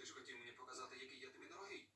Ти ж хотів мені показати, який я тобі дорогий.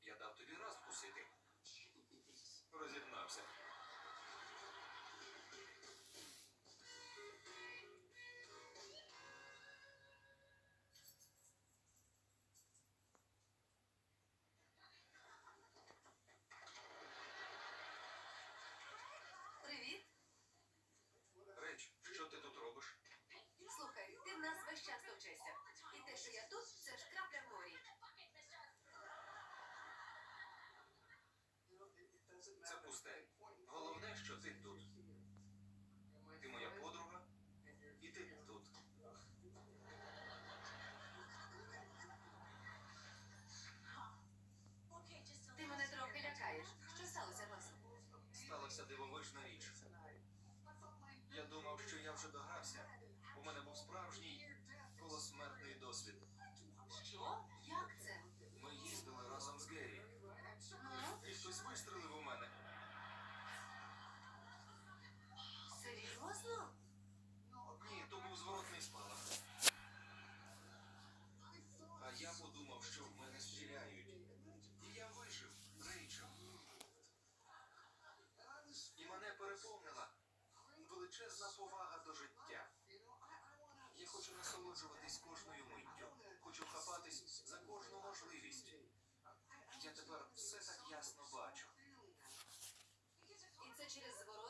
насолоджуватись кожною миттю. Хочу хапатись за кожну можливість. Я тепер все так ясно бачу. І це через зворот.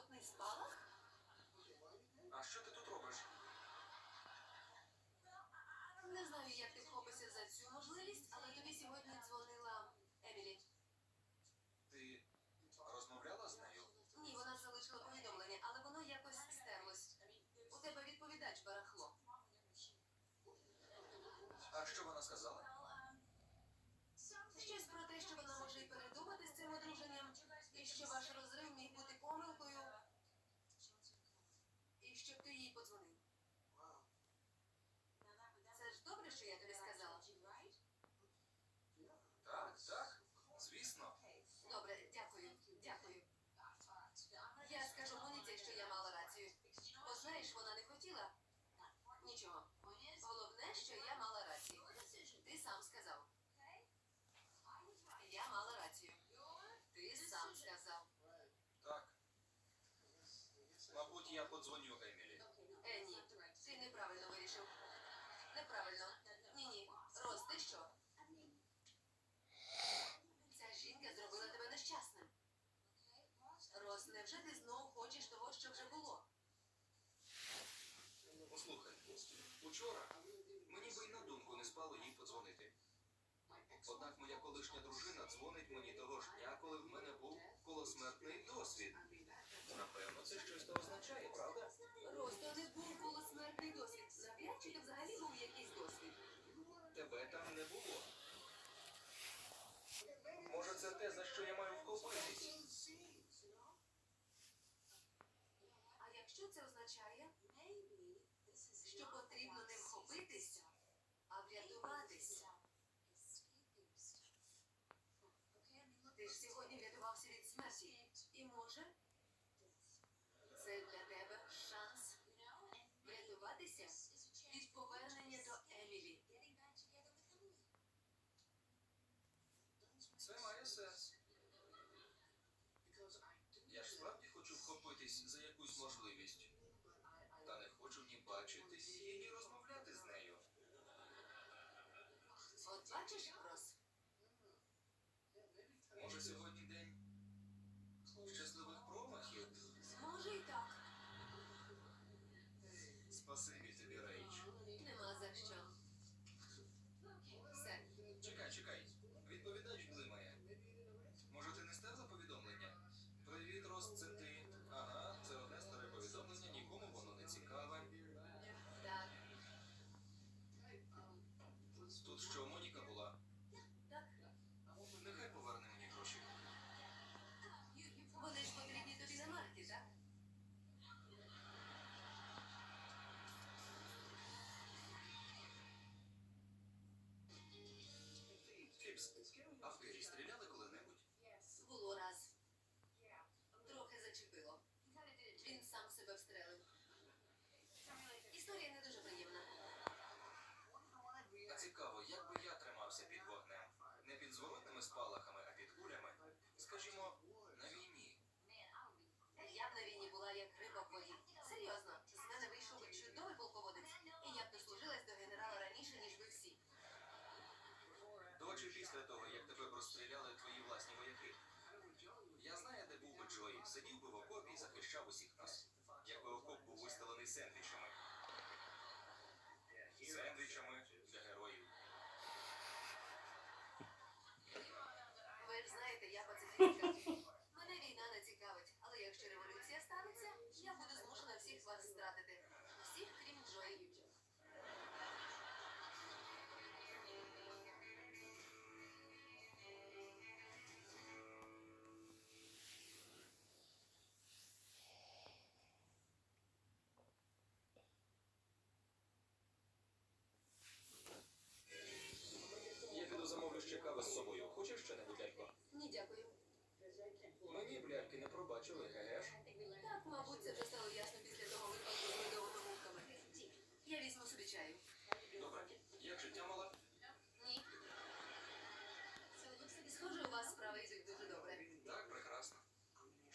А що вона сказала? я подзвоню Емілі. Е, ні, ти неправильно вирішив. Неправильно. Ні, ні. Роз, ти що? Ця жінка зробила тебе нещасним. Роз, невже ти знову хочеш того, що вже було? Послухай, учора мені би й на думку не спало їй подзвонити. Однак моя колишня дружина дзвонить мені того ж дня, коли в мене був колосмертний досвід. це те, за що я маю вхопитись. А якщо це означає, що потрібно не вхопитися, а врятуватися. Ти ж сьогодні врятувався від смерті. Я ж справді хочу вхопитись за якусь можливість. Та не хочу ні бачитись її, ні розмовляти з нею. От бачиш, тут, що Моніка була. Так. Нехай поверне мені гроші. Вони ж потрібні тобі на марки, так? А в Кері стріляли спалахами, а під кулями, скажімо, на війні. Я б на війні була як риба в воді. Серйозно, з мене вийшов би чудовий полководець, і я б дослужилась до генерала раніше, ніж ви всі. До чи після того, як тебе розстріляли твої власні вояки. Я знаю, де був би Джой. Сидів би в окопі і захищав усіх нас. Якби окоп був вистелений сендвічами. Еге ж? Так, мабуть, це вже стало ясно після того випадку з медовими гулками. Я візьму собі чаю. Добре. Як життя мала? Ні. Схоже, у вас справи йдуть дуже добре. Так, прекрасно.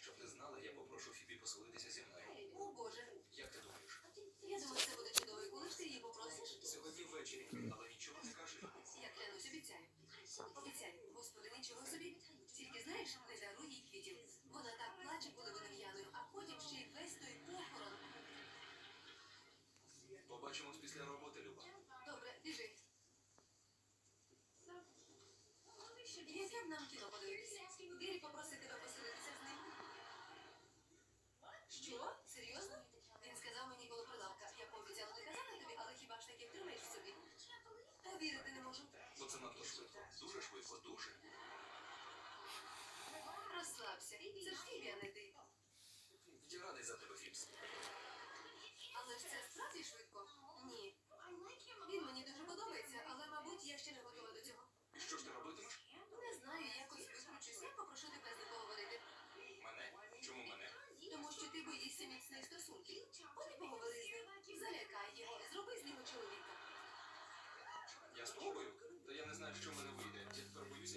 Щоб ти знала, я попрошу Фібі поселитися зі мною. О, Боже. Як ти думаєш? Я думаю, це буде чудово. І коли ж ти її попросиш? Сьогодні ввечері, але нічого не кажи. Я клянусь, обіцяю. Обіцяю. Господи, нічого собі. Тільки знаєш, не даруй їй квітів. Вона так плаче, коли вона п'яною, а потім ще й весь той похорон. Побачимось після роботи, Люба. Добре, біжи. Яке нам кіно подивитися? Гері попросить тебе поселитися з ним. Що? Серйозно? Він сказав мені коло прилавка. Я пообіцяла не казати тобі, але хіба ж таки втримаєш в собі? Повірити не можу. Бо це надто швидко. Дуже швидко, дуже. Розслабся. Це ж Фібі, а не ти. Я радий за тебе, Фіпс. Але ж це справді швидко? Ні. Він мені дуже подобається, але, мабуть, я ще не готова до цього. І що ж ти робитимеш? Не знаю, якось викручусь. Я попрошу тебе з ним поговорити. Мене? Чому мене? Тому що ти боїшся міцних стосунків. От і поговори з ним. Залякай його, зроби з нього чоловіка. Я спробую, то я не знаю, що в мене вийде. Я тепер боюся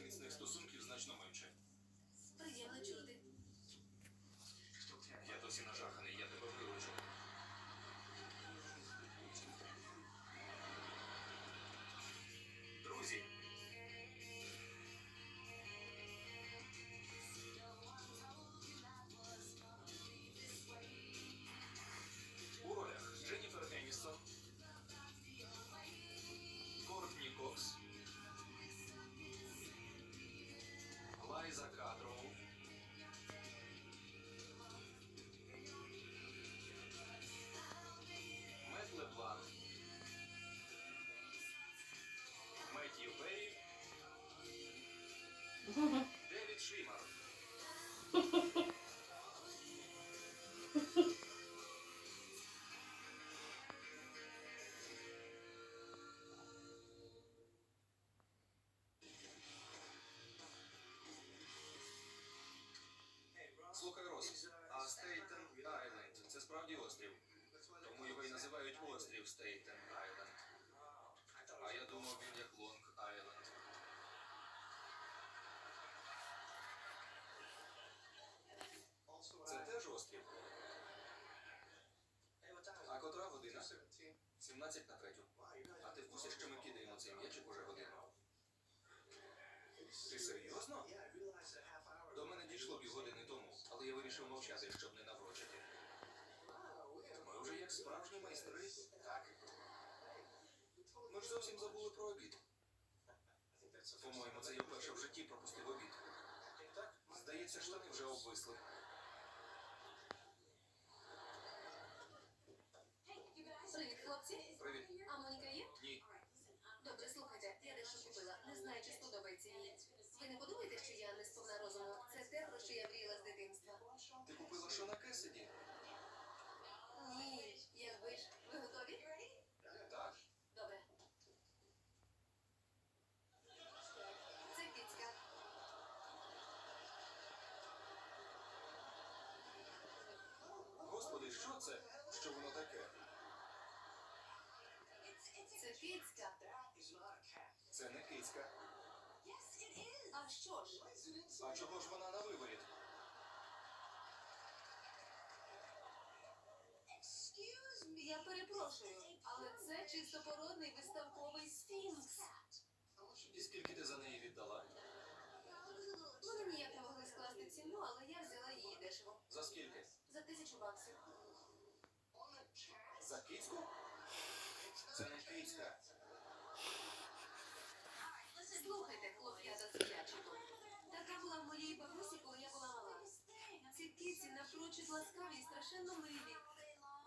А Стейтен Айленд це справді острів. Тому його і називають острів Стейтен Айленд. А я думав, він як Лонг Айленд. Це теж острів. А котра година? 17 на третю. А ти в курсі, що ми кидаємо цей м'ячик уже годину? Ти серйозно? До мене дійшло півгодини тому, але я вирішив мовчати, щоб не наврочити. Ми вже як справжні майстри. Так. Ми ж зовсім забули про обід. По-моєму, це я вперше в житті пропустив обід. Так, Здається, штани вже обвисли. Привіт, хлопці. Привіт. А Моніка є? Ні. Добре, слухайте, я дещо купила. Не знаю, чи сподобається їй. Ви не подумайте, що я не сповна розуму. Це те, про що я мріяла з дитинства. Ти купила що на Кесиді? Ні, якби ж. Ви готові? Так. Добре. Це кицька. Господи, що це? Що воно таке? Це кицька. Це не кицька. А що ж? А чого ж вона на виворіт? Я перепрошую, але це чистопородний виставковий сфінкс. І скільки ти за неї віддала? Вони ніяк не могли скласти ціну, але я взяла її дешево. За скільки? За тисячу баксів. За кицьку? Кицька. Слухайте, хлоп'ята з м'ячику. Така була в моїй бабусі, коли я була мала. Ці киці напрочуд ласкаві і страшенно милі.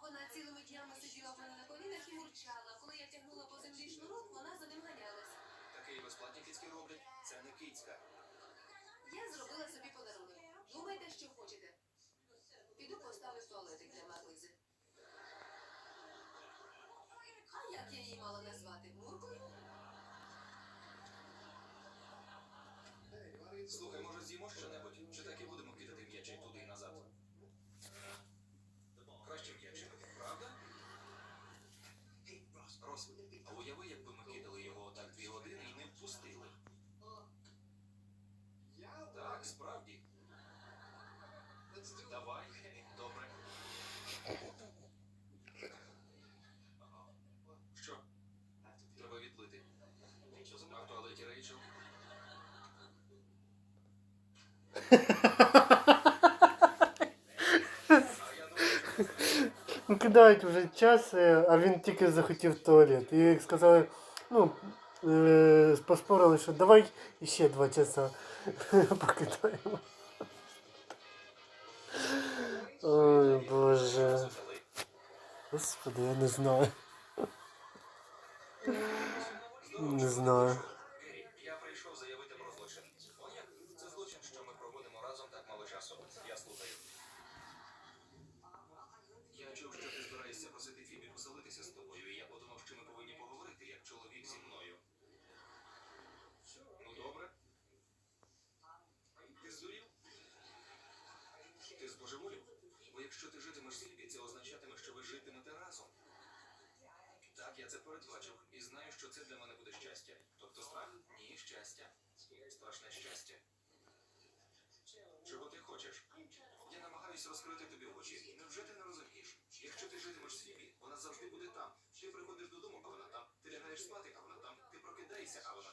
Вона цілими днями сиділа в мене на колінах і мурчала. Коли я тягнула по землі шнурок, вона за ним ганялась. Таке і безплатні кицьки роблять. Це не кицька. Я зробила собі подарунок. Думайте, що хочете. Піду поставлю туалетик для Маглизи. А як я її мала назвати? Муркою? Слухай, може з'їмо що-небудь? Чи так і будемо кидати м'ячі туди і назад? Краще м'ячі, правда? Рос, а уяви, якби ми кидали його отак дві години і не впустили. Так, справді. Давай, Ну, кидають вже час, е, а він тільки захотів в туалет. І як сказали, ну, е, поспорили, що давай ще два часа покидаємо. Ой, Боже. що Господи, я не знаю. Не знаю. Я слухаю. Я чув, що ти збираєшся просити Фібі поселитися з тобою, і я подумав, що ми повинні поговорити, як чоловік зі мною. Ну, добре. Ти здурів? Ти збожеволів? Бо якщо ти житимеш з Фібі, це означатиме, що ви житимете разом. Так, я це передбачив і знаю, що це для мене буде щастя. Тобто страх? Ні, щастя. Страшне щастя. Чого ти хочеш? Я намагаюся розкрити тобі очі. Невже ти не розумієш? Якщо ти житимеш Фібі, вона завжди буде там. Ти приходиш додому, а вона там. Ти лягаєш спати, а вона там. Ти прокидаєшся, а вона